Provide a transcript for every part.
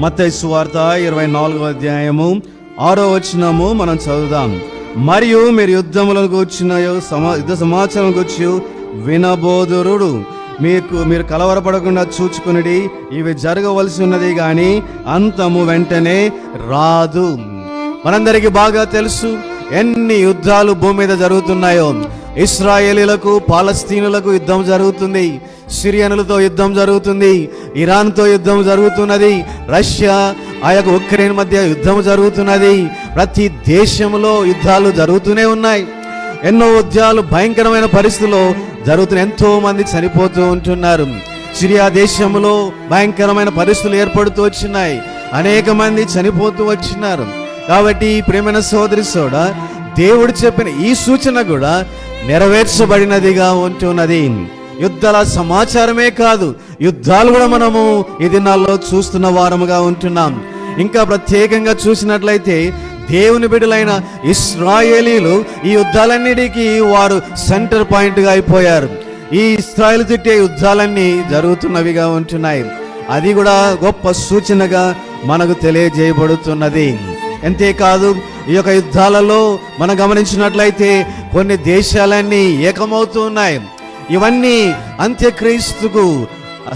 మత్తైసు సువార్త ఇరవై నాలుగో అధ్యాయము ఆరో వచనము మనం చదువుదాం. మరియు మీరు యుద్ధములను కూర్చున్న సమా యుద్ధ సమాచారం కూర్చు వినబోధురుడు మీకు మీరు కలవరపడకుండా చూచుకునిడి ఇవి జరగవలసి ఉన్నది కానీ అంతము వెంటనే రాదు. మనందరికీ బాగా తెలుసు ఎన్ని యుద్ధాలు భూమి మీద జరుగుతున్నాయో. ఇస్రాయేలీలకు పాలస్తీనులకు యుద్ధం జరుగుతుంది. సిరియనులతో యుద్ధం జరుగుతుంది ఇరాన్తో యుద్ధం జరుగుతున్నది రష్యా ఆ యొక్క ఉక్రెయిన్ మధ్య యుద్ధం జరుగుతున్నది. ప్రతి దేశంలో యుద్ధాలు జరుగుతూనే ఉన్నాయి. ఎన్నో యుద్ధాలు భయంకరమైన పరిస్థితుల్లో జరుగుతున్న ఎంతో మంది చనిపోతూ ఉంటున్నారు. సిరియా దేశంలో భయంకరమైన పరిస్థితులు ఏర్పడుతూ వచ్చినాయి. అనేక మంది చనిపోతూ వచ్చినారు. కాబట్టి ప్రేమైన సోదరి సోడ దేవుడు చెప్పిన ఈ సూచన కూడా నెరవేర్చబడినదిగా ఉంటున్నది. యుద్ధాల సమాచారమే కాదు యుద్ధాలు కూడా మనము ఈ దినాల్లో చూస్తున్న వారముగా ఉంటున్నాం. ఇంకా ప్రత్యేకంగా చూసినట్లయితే దేవుని బిడ్డలైన ఇస్రాయేలీలు ఈ యుద్ధాలన్నిటికీ వారు సెంటర్ పాయింట్గా అయిపోయారు. ఈ ఇస్రాయేల్ తిట్టే యుద్ధాలన్నీ జరుగుతున్నవిగా ఉంటున్నాయి. అది కూడా గొప్ప సూచనగా మనకు తెలియజేయబడుతున్నది. అంతేకాదు ఈ యొక్క యుద్ధాలలో మనం గమనించినట్లయితే కొన్ని దేశాలన్నీ ఏకమవుతూ ఉన్నాయి. ఇవన్నీ అంత్యక్రీస్తుకు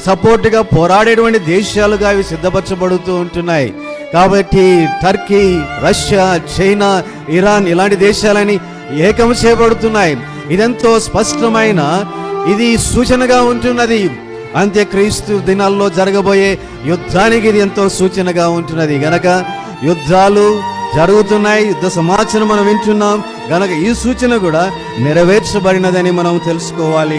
సపోర్ట్గా పోరాడేటువంటి దేశాలుగా అవి సిద్ధపరచబడుతూ ఉంటున్నాయి. కాబట్టి టర్కీ రష్యా చైనా ఇరాన్ ఇలాంటి దేశాలని ఏకం చేయబడుతున్నాయి. ఇదెంతో స్పష్టమైన ఇది సూచనగా ఉంటున్నది. అంత్యక్రీస్తు దినాల్లో జరగబోయే యుద్ధానికి ఇది ఎంతో సూచనగా ఉంటున్నది. గనక యుద్ధాలు జరుగుతున్నాయి. యుద్ధ సమాచారం మనం వింటున్నాం. గనక ఈ సూచన కూడా నెరవేర్చబడినదని మనం తెలుసుకోవాలి.